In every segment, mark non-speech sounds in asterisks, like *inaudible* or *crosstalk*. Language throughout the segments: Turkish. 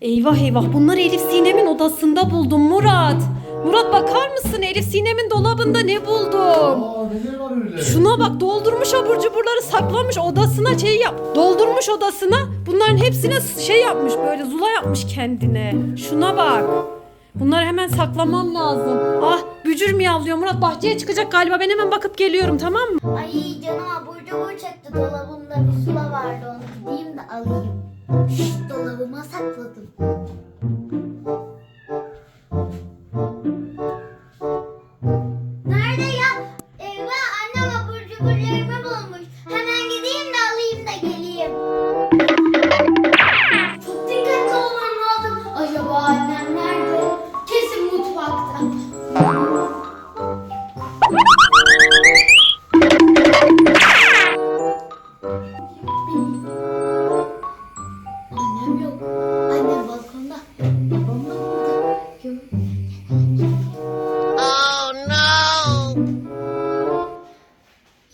Eyvah eyvah bunlar Elif Sinem'in odasında buldum Murat. Murat bakar mısın Elif Sinem'in dolabında ne buldum? Aa neler var öyle? Şuna bak doldurmuş abur cuburları saklamış odasına şey yap. Doldurmuş odasına bunların hepsine şey yapmış böyle zula yapmış kendine. Şuna bak. Bunları hemen saklamam lazım. Ah bücür miyavlıyor Murat bahçeye çıkacak galiba ben hemen bakıp geliyorum tamam mı? Ay canım abur cubur çekti dolabımda bir sula vardı onu gideyim de alayım. Şşt dolabıma sakladım.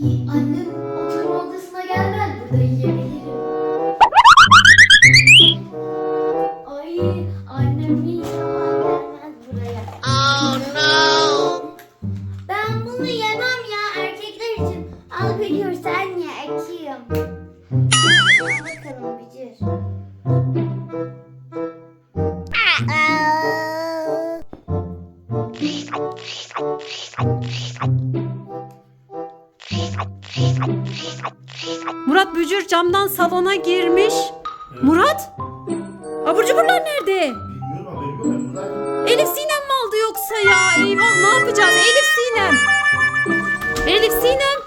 On camdan salona girmiş. Murat? Abur cuburlar nerede? Bilmiyorum haberim yok ben buradayım. Elif Sinem mi aldı yoksa ya? Eyvah ne yapacağız? Elif Sinem. Elif Sinem.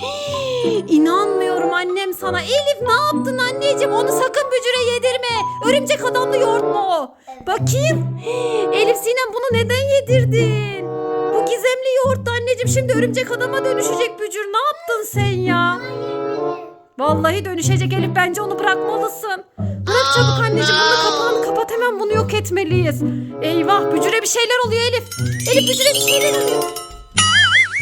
Hii, İnanmıyorum annem sana. Elif ne yaptın anneciğim? Onu sakın bücüre yedirme. Örümcek adamlı yoğurt mu o? Bakayım. Hii, Elif Sinem bunu neden yedirdin? Bu gizemli yoğurt da anneciğim şimdi örümcek adama dönüşecek bücür. Ne yaptın sen ya? Vallahi dönüşecek Elif bence onu bırakmalısın. Bırak çabuk anneciğim bunu kapağını kapat hemen bunu yok etmeliyiz. Eyvah bücüre bir şeyler oluyor Elif. Elif bücüre bir şeyler oluyor.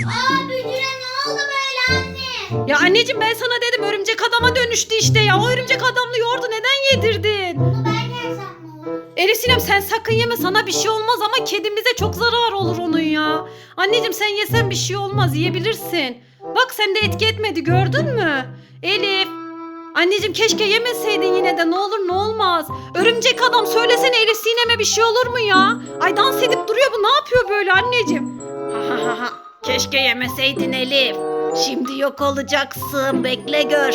Aa Bücür'e ne oldu böyle anne? Ya anneciğim ben sana dedim örümcek adama dönüştü işte ya. O örümcek adamlı yoğurdu neden yedirdin? Bunu ben yersem ne olur? Elif Sinem sen sakın yeme sana bir şey olmaz ama kedimize çok zarar olur onun ya. Anneciğim sen yesen bir şey olmaz yiyebilirsin. Bak sen de etki etmedi gördün mü? Elif. Anneciğim keşke yemeseydin yine de ne olur ne olmaz. Örümcek adam söylesene Elif Sinem'e bir şey olur mu ya? Ay dans edip duruyor bu ne yapıyor böyle anneciğim? Keşke yemeseydin Elif. Şimdi yok olacaksın bekle gör.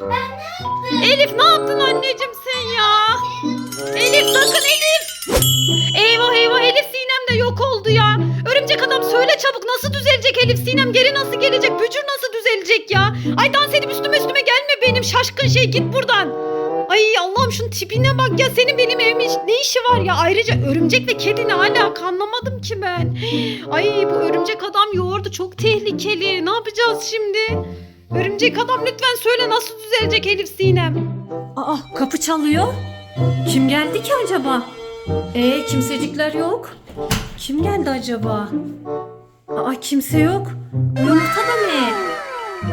Ben ne yaptım? Elif ne yaptın anneciğim sen ya? Söyle çabuk nasıl düzelecek Elif Sinem geri nasıl gelecek? Bücür nasıl düzelecek ya? Ay dans edip üstüme üstüme gelme benim şaşkın şey git buradan. Ay Allah'ım şunun tipine bak ya senin benim evimin ne işi var ya? Ayrıca örümcek ve kedi ne alaka anlamadım ki ben. Ay bu örümcek adam yoğurdu çok tehlikeli. Ne yapacağız şimdi? Örümcek adam lütfen söyle nasıl düzelecek Elif Sinem? Aa kapı çalıyor. Kim geldi ki acaba? Ee kimsecikler yok. Kim geldi acaba? Aa kimse yok. Bu yumurta da ne?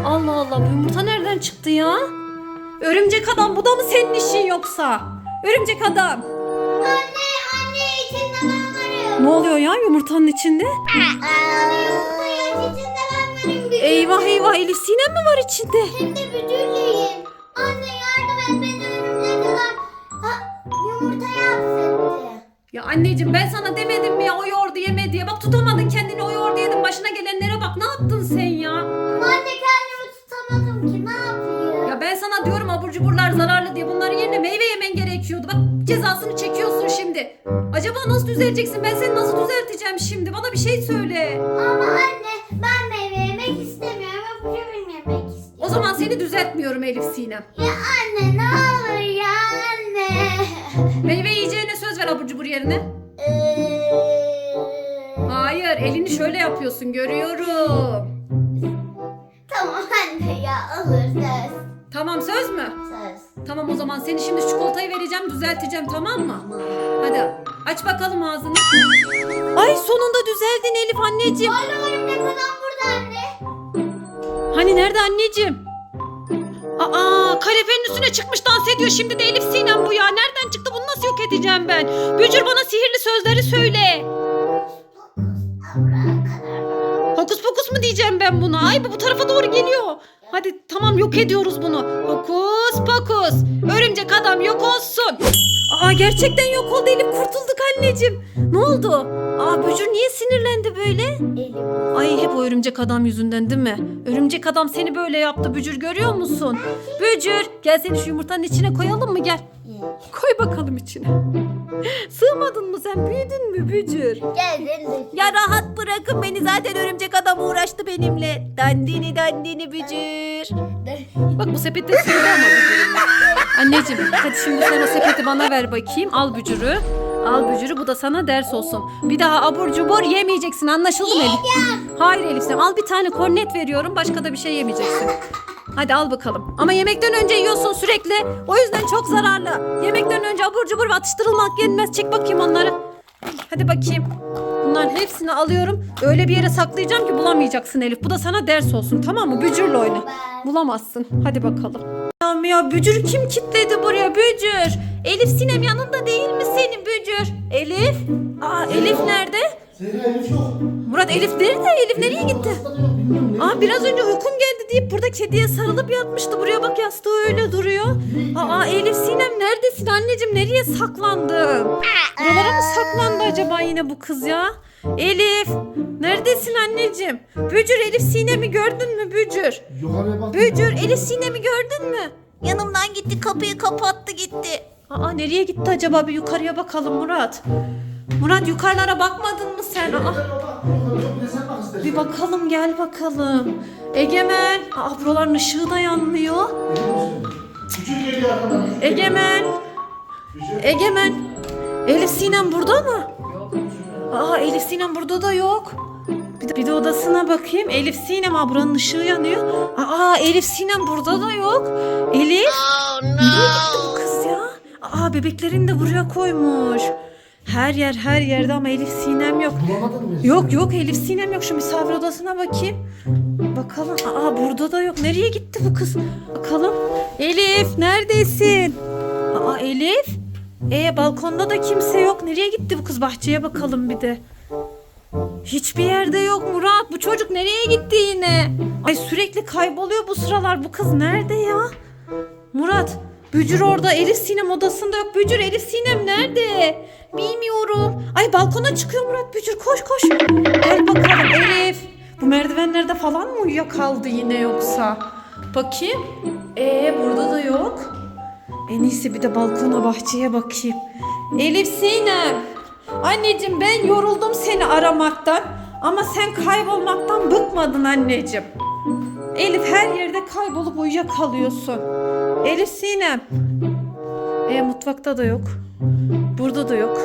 Allah Allah bu yumurta nereden çıktı ya? Örümcek adam bu da mı senin işin yoksa? Örümcek adam. Anne anne içinde ben varım. Ne oluyor ya yumurtanın içinde? Anne yumurta içinde ben varım. Eyvah eyvah Elif Sinem mi var içinde? Hem de Bücür'leyim. Ya anneciğim ben sana demedim mi ya o yoğurdu yeme diye. Bak tutamadın kendini o yoğurdu yedin başına gelenlere bak ne yaptın sen ya? Ama anne kendimi tutamadım ki ne yapayım? Ya ben sana diyorum abur cuburlar zararlı diye bunların yerine meyve yemen gerekiyordu. Bak cezasını çekiyorsun şimdi. Acaba nasıl düzeleceksin? Ben seni nasıl düzelteceğim şimdi? Bana bir şey söyle. Ama anne ben meyve yemek istemiyorum. Öpücüğüm yemek istiyorum. O zaman seni düzeltmiyorum Elif Sinem. Ya anne ne olur ya anne. Meyve abur cubur yerine. Hayır elini şöyle yapıyorsun görüyorum. tamam anne ya olur söz. Tamam söz mü? Söz. Tamam o zaman seni şimdi çikolatayı vereceğim düzelteceğim tamam mı? Hadi aç bakalım ağzını. Ay sonunda düzeldin Elif anneciğim. Hala örümcek adam burada anne. Hani nerede anneciğim? Aa kalefenin üstüne çıkmış dans ediyor şimdi de Elif Sinem bu ya. Nereden çıktı bunu nasıl yok edeceğim ben? Bücür bana sihirli sözleri söyle. Hokus pokus mu diyeceğim ben buna? Ay bu bu tarafa doğru geliyor. Hadi tamam yok ediyoruz bunu. Hokus pokus. Örümcek adam yok olsun. Aa gerçekten yok oldu Elif kurtulduk anneciğim. Ne oldu? Aa Bücür niye sinirlendi böyle? Elim. Ay hep o örümcek adam yüzünden değil mi? Örümcek adam seni böyle yaptı Bücür görüyor musun? Bücür gel seni şu yumurtanın içine koyalım mı gel. Koy bakalım içine. *laughs* Sığmadın mı sen büyüdün mü Bücür? Gel seni de. Ya rahat bırakın beni zaten örümcek adam uğraştı benimle. Dandini dandini Bücür. Bak bu sepette sığdı ama. *laughs* Anneciğim hadi şimdi sen o sepeti bana ver bakayım. Al Bücür'ü. Al Bücür'ü bu da sana ders olsun. Bir daha abur cubur yemeyeceksin anlaşıldı mı Elif? Hayır Elif Sinem al bir tane kornet veriyorum başka da bir şey yemeyeceksin. Hadi al bakalım. Ama yemekten önce yiyorsun sürekli. O yüzden çok zararlı. Yemekten önce abur cubur ve atıştırılmak yenmez. Çek bakayım onları. Hadi bakayım. Bunların hepsini alıyorum. Öyle bir yere saklayacağım ki bulamayacaksın Elif. Bu da sana ders olsun tamam mı? Bücürle oyna. Bulamazsın. Hadi bakalım. Ya, ya Bücür kim kilitledi buraya Bücür? Elif Sinem yanında değil mi senin Bücür? Elif? Aa Elif nerede? Senin Elif yok. Murat Elif nerede? Elif nereye gitti? Hasta da yok bilmiyorum ne. Aa biraz önce uykum geldi deyip burada kediye sarılıp yatmıştı. Buraya bak yastığı öyle duruyor. Aa Elif Sinem neredesin anneciğim? Nereye saklandın? Buralara mı saklandı acaba yine bu kız ya? Elif neredesin anneciğim? Bücür Elif Sinem'i gördün mü Bücür? Yukarıya bak. Bücür Elif Sinem'i gördün mü? Yanımdan gitti kapıyı kapattı gitti. Aa nereye gitti acaba bir yukarıya bakalım Murat. Murat yukarılara bakmadın mı sen? Aa, bir bakalım gel bakalım. Egemen. Aa buraların ışığı da yanmıyor. Egemen. Egemen. Elif Sinem burada mı? Aa Elif Sinem burada da yok. Bir de, bir de odasına bakayım. Elif Sinem aa buranın ışığı yanıyor. Aa Elif Sinem burada da yok. Elif. Oh Nereye gitti no! bu kız ya? Aa bebeklerini de buraya koymuş. Her yer her yerde ama Elif Sinem yok. Bulamadın mı? Yok yok Elif Sinem yok. Şu misafir odasına bakayım. Bakalım. Aa burada da yok. Nereye gitti bu kız? Bakalım. Elif neredesin? Aa Elif. E balkonda da kimse yok. Nereye gitti bu kız? Bahçeye bakalım bir de. Hiçbir yerde yok Murat. Bu çocuk nereye gitti yine? Ay sürekli kayboluyor bu sıralar. Bu kız nerede ya? Murat. Bücür orada. Elif Sinem odasında yok. Bücür Elif Sinem nerede? Bilmiyorum. Ay balkona çıkıyor Murat Bücür. Koş koş. Gel bakalım Elif. Bu merdivenlerde falan mı uyuyakaldı yine yoksa? Bakayım. Ee burada da yok. En iyisi bir de balkona bahçeye bakayım. Elif Sinem. Anneciğim ben yoruldum seni aramaktan. Ama sen kaybolmaktan bıkmadın anneciğim. Elif her yerde kaybolup uyuyakalıyorsun. Elif Sinem. E mutfakta da yok. Burada da yok.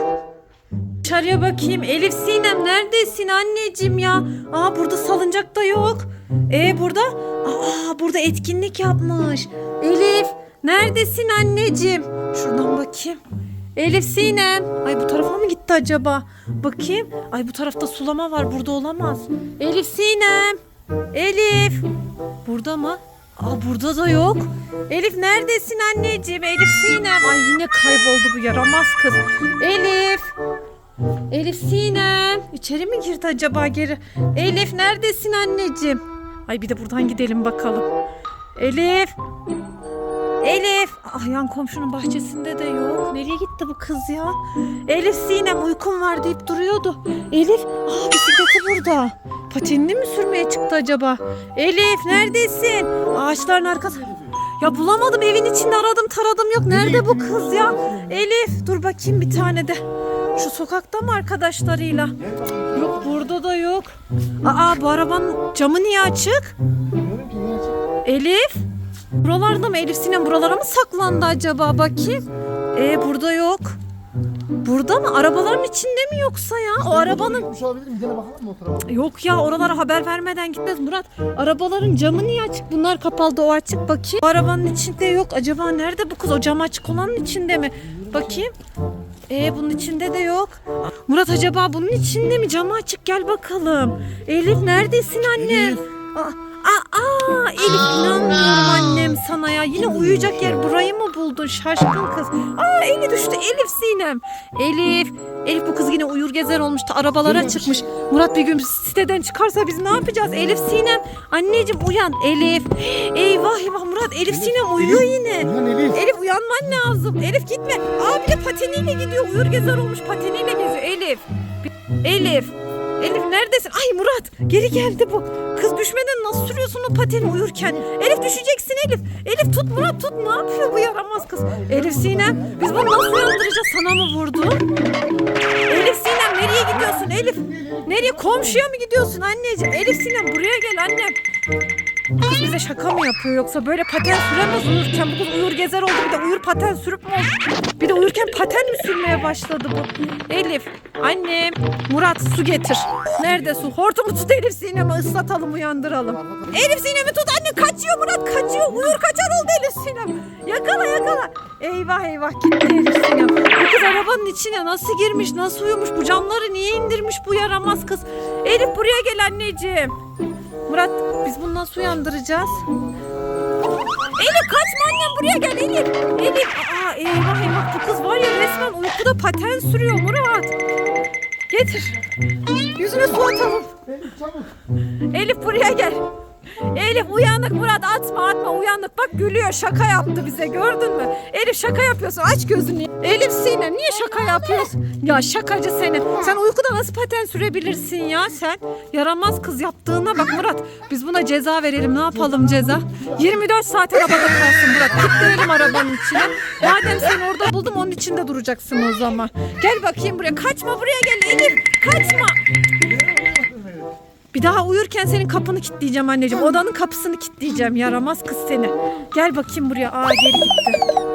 Dışarıya bakayım. Elif Sinem neredesin anneciğim ya? Aa burada salıncak da yok. E burada? Aa burada etkinlik yapmış. Elif neredesin anneciğim? Şuradan bakayım. Elif Sinem. Ay bu tarafa mı gitti acaba? Bakayım. Ay bu tarafta sulama var. Burada olamaz. Elif Sinem. Elif. Burada mı? Aa burada da yok. Elif neredesin anneciğim? Elif Sinem. Ay yine kayboldu bu yaramaz kız. Elif. Elif Sinem. İçeri mi girdi acaba geri? Elif neredesin anneciğim? Ay bir de buradan gidelim bakalım. Elif. Elif. Ah yan komşunun bahçesinde de yok. Nereye gitti bu kız ya? Elif Sinem uykum var deyip duruyordu. Elif. Aa bisikleti burada. Patenini mi sürmeye çıktı acaba? Elif neredesin? Ağaçların arkası. Ya bulamadım evin içinde aradım taradım yok. Nerede bu kız ya? Elif dur bakayım bir tane de. Şu sokakta mı arkadaşlarıyla? Yok burada da yok. Aa bu arabanın camı niye açık? Elif. Buralarda mı Elif Sinem buralara mı saklandı acaba bakayım? Ee burada yok. Burada mı? Arabaların içinde mi yoksa ya? O arabanın... Gitmiş olabilir mi? Gene bakalım mı o tarafa? Yok ya oralara haber vermeden gitmez Murat. Arabaların camı niye açık? Bunlar kapalı o açık bakayım. O arabanın içinde yok. Acaba nerede bu kız? O cam açık olanın içinde mi? Bakayım. Ee bunun içinde de yok. Murat acaba bunun içinde mi? Camı açık gel bakalım. Elif neredesin anne? Elif. Aa, Aa Elif inanmıyorum annem sana ya. Yine uyuyacak yer burayı mı buldun şaşkın kız? Aa eli düştü Elif Sinem. Elif. Elif bu kız yine uyur gezer olmuştu. Arabalara çıkmış. Murat bir gün siteden çıkarsa biz ne yapacağız? Elif Sinem. Anneciğim uyan. Elif. Eyvah eyvah Murat Elif Sinem uyuyor yine. Elif. Elif uyanman lazım. Elif gitme. Aa bir de pateniyle gidiyor. Uyur gezer olmuş pateniyle geziyor. Elif. Elif. Elif neredesin? Ay Murat geri geldi bu. Kız düşmeden nasıl sürüyorsun o pateni uyurken? Elif düşeceksin Elif. Elif tut Murat tut. Ne yapıyor bu yaramaz kız? Elif Sinem biz bunu nasıl uyandıracağız? Sana mı vurdu? Elif Sinem nereye gidiyorsun Elif? Nereye? Komşuya mı gidiyorsun anneciğim? Elif Sinem buraya gel annem. Kız bize şaka mı yapıyor yoksa böyle paten süremez uyurken bu kız uyur gezer oldu bir de uyur paten sürüp mü? Bir de uyurken paten mi sürmeye başladı bu? Elif, annem, Murat su getir. Nerede su? Hortumu tut Elif Sinem'i ıslatalım uyandıralım. Elif Sinem'i tut anne kaçıyor Murat kaçıyor. Uyur kaçar oldu Elif Sinem. Yakala yakala. Eyvah eyvah gitti Elif Sinem. Bu kız arabanın içine nasıl girmiş nasıl uyumuş bu camları niye indirmiş bu yaramaz kız. Elif buraya gel anneciğim. Murat biz bunu nasıl uyandıracağız? Elif kaçma annem buraya gel Elif. Elif aa eyvah eyvah bu kız var ya resmen uykuda paten sürüyor Murat. Getir. Yüzüne su atalım. Elif çabuk. Elif buraya gel. Elif uyanık Murat atma atma uyanık bak gülüyor şaka yaptı bize gördün mü? Elif şaka yapıyorsun aç gözünü. Elif Sinem niye şaka yapıyorsun? Ya şakacı seni. Sen uykuda nasıl paten sürebilirsin ya sen? Yaramaz kız yaptığına bak Murat. Biz buna ceza verelim ne yapalım ceza? 24 saat arabada kalsın Murat. Kilitleyelim arabanın içine. Madem seni orada buldum onun içinde duracaksın o zaman. Gel bakayım buraya kaçma buraya gel Elif kaçma. Bir daha uyurken senin kapını kilitleyeceğim anneciğim. Odanın kapısını kilitleyeceğim. Yaramaz kız seni. Gel bakayım buraya. Aa geri gitti.